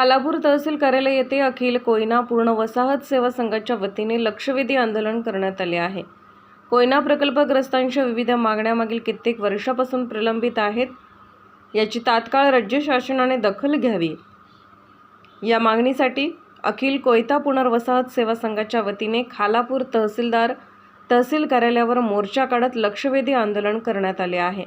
खालापूर तहसील कार्यालय येथे अखिल कोयना पूर्ण वसाहत सेवा संघाच्या वतीने लक्षवेधी आंदोलन करण्यात आले आहे. कोयना प्रकल्पग्रस्तांच्या विविध मागण्यामागील कित्येक वर्षापासून प्रलंबित आहेत. याची तात्काळ राज्य शासनाने दखल घ्यावी. या मागणीसाठी अखिल कोयता पुनर्वसाहत सेवा संघाच्या वतीने खालापूर तहसीलदार तहसील कार्यालयावर मोर्चा काढत लक्षवेधी आंदोलन करण्यात आले आहे.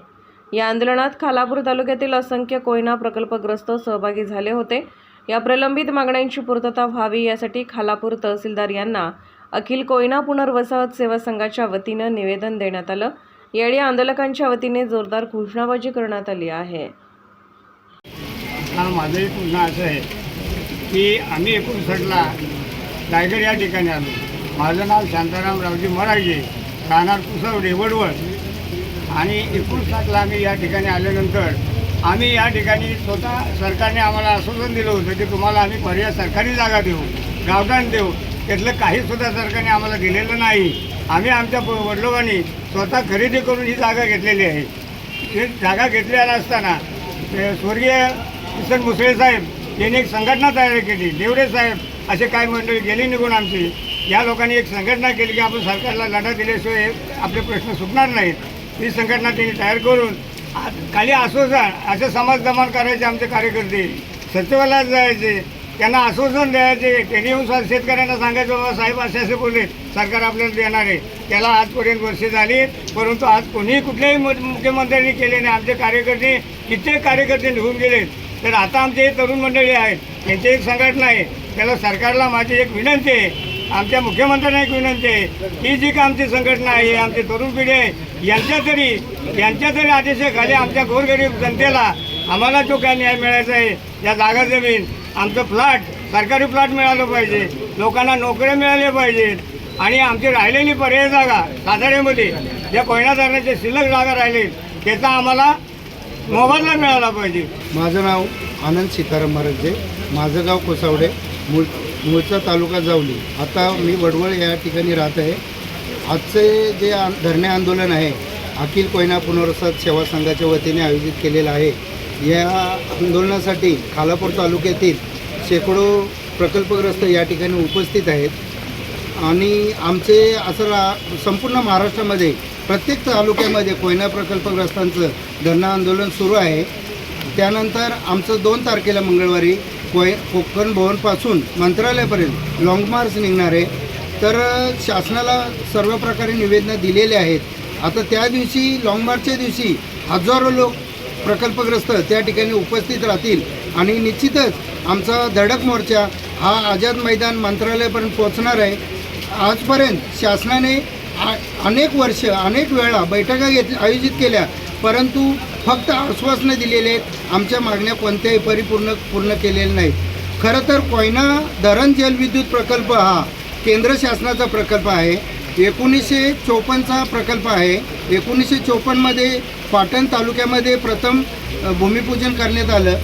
या आंदोलनात खालापूर तालुक्यातील असंख्य कोयना प्रकल्पग्रस्त सहभागी झाले होते. या प्रलंबित मागण्यांची पूर्तता व्हावी यासाठी खालापूर तहसीलदार यांना अखिल कोयना पुनर्वसाहत सेवा संघाच्या वतीनं निवेदन देण्यात आलं. यावेळी आंदोलकांच्या वतीने जोरदार घोषणाबाजी करण्यात आली आहे. हा माझं एक म्हणणं असं आहे की आम्ही एकोणसाठला रायगड या ठिकाणी आलो. माझं नाव शांताराम रावजी मराजे राहणार कुसव वडवळ आणि एकोणसाठला आम्ही या ठिकाणी आल्यानंतर आम्ही या ठिकाणी स्वतः सरकारने आम्हाला आश्वासन दिलं होतं की तुम्हाला आम्ही पर्याय सरकारी जागा देऊ गावठाण देऊ. त्यातलं काहीसुद्धा सरकारने आम्हाला दिलेलं नाही. आम्ही आमच्या वडिलोबांनी स्वतः खरेदी करून ही जागा घेतलेली आहे. ही जागा घेतलेला असताना स्वर्गीय किसन मुसळे साहेब यांनी एक संघटना तयार केली देवडे साहेब असे काही मंडळी गेली निघून आमची. या लोकांनी एक संघटना केली की आपण सरकारला लढा दिल्याशिवाय आपले प्रश्न सुटणार नाहीत. ही संघटना त्यांनी तयार करून खाली आश्वासन असे समाज दमन करायचे आमचे कार्यकर्ते. सचिवालयात जायचे. त्यांना आश्वासन द्यायचे. त्यांनी येऊन शेतकऱ्यांना सांगायचं बाबा साहेब असे असे बोलले. सरकार आपल्याला देणार आहे. त्याला आजपर्यंत वर्षे झाली परंतु आज कोणीही कुठल्याही मुख्यमंत्र्यांनी केले नाही. आमचे कार्यकर्ते कित्येक कार्यकर्ते निघून गेले तर आता आमचे हे तरुण मंडळी आहेत. त्यांची एक संघटना आहे. त्याला सरकारला माझी एक विनंती आहे. आमच्या मुख्यमंत्र्यांना एक विनंती आहे. ही जी का आमची संघटना आहे आमची तरुण पिढी आहे यांच्या तरी यांच्या तरी आदेशाखाली आमच्या गोरगरीब जनतेला आम्हाला जो काय न्याय मिळायचा आहे या जागा जमीन आमचं फ्लॅट सरकारी फ्लॅट मिळालं पाहिजे लोकांना नोकऱ्या मिळाल्या पाहिजेत आणि आमची राहिलेली पर्याय जागा साताऱ्यामध्ये ज्या कोयना धरणाच्या शिल्लक जागा राहिली त्याचा आम्हाला मोबदला मिळाला पाहिजे. माझं नाव आनंद सीताराम महाराजे माझं गाव कोसावडे मूळ मूळचा तालुका जावली. आता मी वडवळ या ठिकाणी राहत आहे. आजचे जे आ धरणे आंदोलन आहे अखिल कोयना पुनर्वसन सेवा संघाच्या वतीने आयोजित केलेलं आहे. या आंदोलनासाठी खालापूर तालुक्यातील शेकडो प्रकल्पग्रस्त या ठिकाणी उपस्थित आहेत. आणि आमचे असं रा संपूर्ण महाराष्ट्रामध्ये प्रत्येक तालुक्यामध्ये कोयना प्रकल्पग्रस्तांचं धरणं आंदोलन सुरू आहे. त्यानंतर आमचं दोन तारखेला मंगळवारी कोय कोकण भवनपासून मंत्रालयापर्यंत लाँग मार्च निघणार आहे तर शासनाला सर्व प्रकारे निवेदनं दिलेले आहेत. आता त्या दिवशी लाँग मार्चच्या दिवशी हजारो लोक प्रकल्पग्रस्त त्या ठिकाणी उपस्थित राहतील. आणि निश्चितच आमचा धडक मोर्चा हा आझाद मैदान मंत्रालयापर्यंत पोहोचणार आहे. आजपर्यंत शासनाने आ- अनेक वर्ष अनेक वेळा बैठका घेत आयोजित केल्या. परंतु फक्त आश्वासनं दिलेले आहेत. आमच्या मागण्या कोणत्याही परिपूर्ण पूर्ण केलेल्या नाहीत. खरं तर कोयना धरण जलविद्युत प्रकल्प हा केंद्र शासनाचा प्रकल्प आहे. एकोणीसशे चोपन्नचा प्रकल्प आहे. एकोणीसशे चोपन्नमध्ये पाटण तालुक्यामध्ये प्रथम भूमिपूजन करण्यात आलं.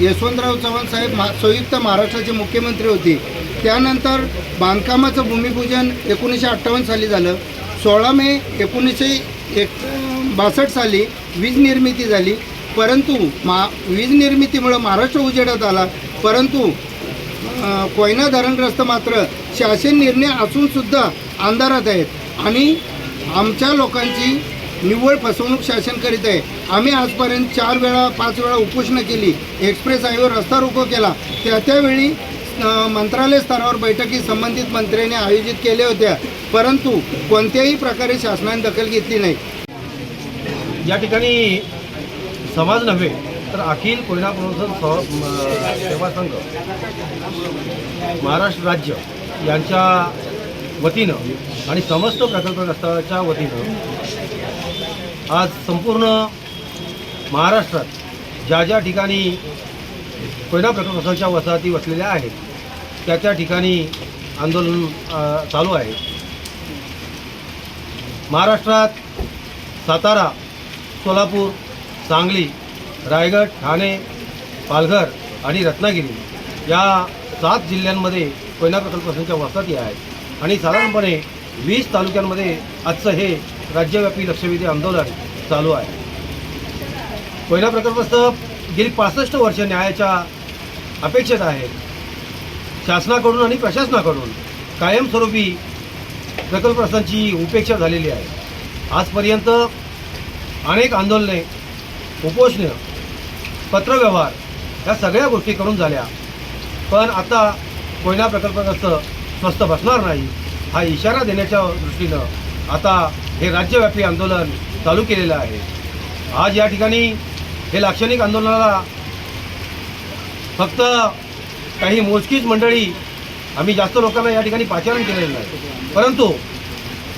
यशवंतराव चव्हाण साहेब मा संयुक्त महाराष्ट्राचे मुख्यमंत्री होते. त्यानंतर बांधकामाचं भूमिपूजन एकोणीसशे अठ्ठावन्न साली झालं. सोळा मे एकोणीसशे एक बासष्ट साली वीज निर्मिती झाली. परंतु मा वीज निर्मितीमुळं महाराष्ट्र उजेडात आला. परंतु कोयना धरणग्रस्त मात्र शासन निर्णय असूनसुद्धा अंधारात आहेत. आणि आमच्या लोकांची निव्वळ फसवणूक शासन करीत आहे. आम्ही आजपर्यंत चार वेळा पाच वेळा उपोषणं केली. एक्सप्रेस हायवेवर रस्ता रोको केला. त्या त्यावेळी मंत्रालय स्तरावर बैठकी संबंधित मंत्र्यांनी आयोजित केल्या होत्या. परंतु कोणत्याही प्रकारे शासनाने दखल घेतली नाही. या ठिकाणी समाज नव्हे तर अखिल कोयना पुनर्वसन स- सेवा संघ महाराष्ट्र राज्य यांच्या वतीनं आणि समस्त प्रकल्पग्रस्ताच्या वतीनं आज संपूर्ण महाराष्ट्रात ज्या ज्या ठिकाणी कोयना प्रकल्पग्रस्तांच्या वसाहती वसलेल्या आहेत त्या त्या ठिकाणी आंदोलन चालू आहे. महाराष्ट्रात सातारा सोलापूर सांगली रायगड ठाणे पालघर आणि रत्नागिरी या सात जिल्ह्यांमध्ये कोयना प्रकल्पसंख्या वसाहती आहेत. आणि साधारणपणे वीस तालुक्यांमध्ये आजचं हे राज्यव्यापी लक्षवेधी आंदोलन चालू आहे. कोयना प्रकल्पस्थ गेली पासष्ट वर्ष न्यायाच्या अपेक्षित आहेत शासनाकडून आणि प्रशासनाकडून कायमस्वरूपी प्रकल्पग्रस्तांची उपेक्षा झालेली आहे. आजपर्यंत अनेक आंदोलने उपोषणं पत्रव्यवहार या सगळ्या गोष्टी करून झाल्या. पण आता कोयना प्रकल्पग्रस्त स्वस्त बसणार नाही हा इशारा देण्याच्या दृष्टीनं आता हे राज्यव्यापी आंदोलन चालू केलेलं आहे. आज या ठिकाणी हे लाक्षणिक आंदोलनाला फक्त काही मोजकीच मंडळी आम्ही जास्त लोकांना या ठिकाणी पाचारण केलेलं नाही. परंतु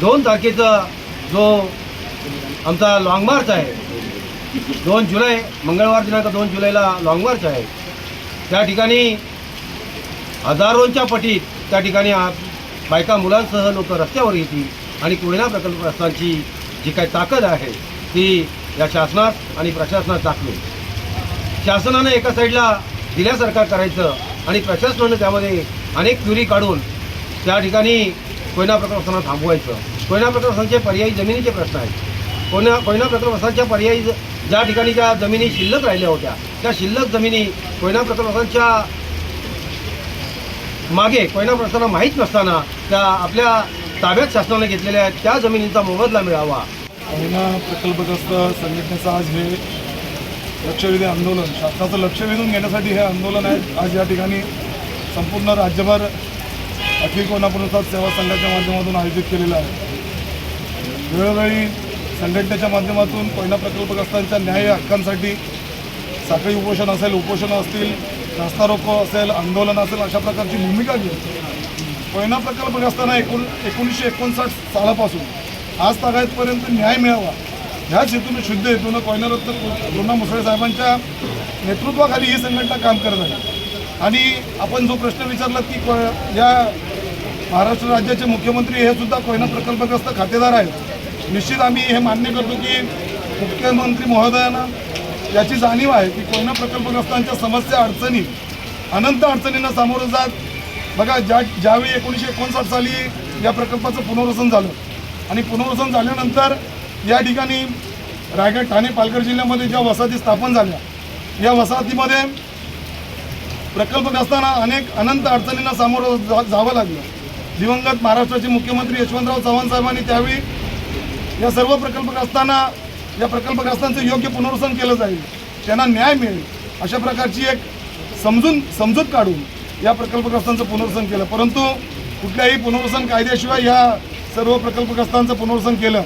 दोन तारखेचा जो आमचा लाँग मार्च आहे. दोन जुलै मंगळवार दिनांक दोन जुलैला लाँग मार्च आहे. त्या ठिकाणी हजारोंच्या पटीत त्या ठिकाणी बायका मुलांसह लोक रस्त्यावर येतील आणि कोयना प्रकल्पग्रस्तांची जी काही ताकद आहे ती या शासनात आणि प्रशासनात दाखवेल. शासनानं एका साईडला दिल्यासारखं करायचं आणि प्रशासनानं त्यामध्ये अनेक क्युरी काढून त्या ठिकाणी कोयना प्रकल्पांना थांबवायचं. कोयना प्रकल्पांचे पर्यायी जमिनीचे प्रश्न आहेत. कोयना कोयना प्रकल्पांच्या पर्यायी ज्या ठिकाणी ज्या जमिनी शिल्लक राहिल्या होत्या त्या शिल्लक जमिनी कोयना प्रकल्पांच्या मागे कोयना प्रस्ताना माहीत नसताना त्या आपल्या ताब्यात शासनाने घेतलेल्या आहेत त्या जमिनींचा मोबदला मिळावा. कोयना प्रकल्पग्रस्त संघटनेचं आज हे लक्षवेधी आंदोलन शासनाचं लक्ष वेधून घेण्यासाठी हे आंदोलन आहे. आज या ठिकाणी संपूर्ण राज्यभर अखिल कोयना सेवा संघाच्या माध्यमातून आयोजित केलेलं आहे. वेळोवेळी संघटनेच्या माध्यमातून कोयना प्रकल्पग्रस्तांच्या न्याय हक्कांसाठी साखळी उपोषण असेल उपोषणं असतील रस्ता रोको असेल आंदोलन असेल अशा प्रकारची भूमिका घेऊन कोयना प्रकल्पग्रस्तांना एकूण एकोणीसशे एकोणसाठ सालापासून आज तागायतपर्यंत न्याय मिळावा ह्याच हेतून शुद्ध हेतूनं कोयनारत्न गुरुना मुसळे साहेबांच्या नेतृत्वाखाली ही संघटना काम करत आहे. आणि आपण जो प्रश्न विचारला की या महाराष्ट्र राज्याचे मुख्यमंत्री हे सुद्धा कोयना प्रकल्पग्रस्त खातेदार आहेत. निश्चित आम्ही हे मान्य करतो की मुख्यमंत्री महोदयांना याची जाणीव आहे की कोयना प्रकल्पग्रस्तांच्या समस्या अडचणी अनंत अडचणींना सामोरं जात. बघा ज्या ज्यावेळी एकोणीसशे एकोणसाठ साली या प्रकल्पाचं पुनर्वसन झालं आणि पुनर्वसन झाल्यानंतर या ठिकाणी रायगड ठाणे पालघर जिल्ह्यामध्ये ज्या वसाहती स्थापन झाल्या या वसाहतीमध्ये प्रकल्पग्रस्तांना अनेक अनंत अडचणींना सामोरं जा जावं लागलं. दिवंगत महाराष्ट्राचे मुख्यमंत्री यशवंतराव चव्हाण साहेबांनी त्यावेळी या सर्व प्रकल्पग्रस्तांना या प्रकल्पग्रस्तांचं योग्य पुनर्वसन केलं जाईल त्यांना न्याय मिळेल अशा प्रकारची एक समजून समजूत काढून या प्रकल्पग्रस्तांचं पुनर्वसन केलं. परंतु कुठल्याही पुनर्वसन कायद्याशिवाय या सर्व प्रकल्पग्रस्तांचं पुनर्वसन केलं